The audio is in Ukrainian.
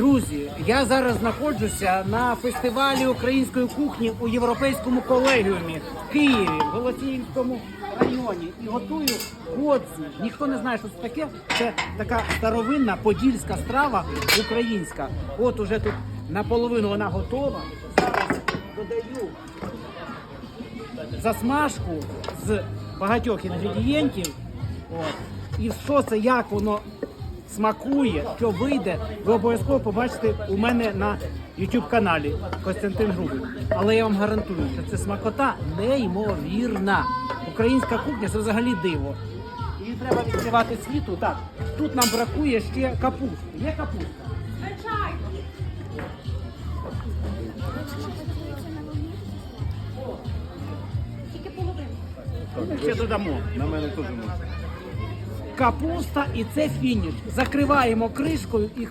Друзі, я зараз знаходжуся на фестивалі української кухні у європейському колегіумі в Києві, в Голосіївському районі. І готую годзу. Ніхто не знає, що це таке. Це така старовинна подільська страва українська. От уже тут наполовину вона готова. Зараз додаю засмажку з багатьох інгредієнтів. От. І що це, як воно смакує, що вийде, ви обов'язково побачите у мене на YouTube каналі Костянтин Грубий. Але я вам гарантую, що це смакота неймовірна. Українська кухня це взагалі диво. Її треба відкривати світу. Так, тут нам бракує ще капусти. Є капуста? Ми ще додамо. На мене теж можна. Капуста і це фініш. Закриваємо кришкою і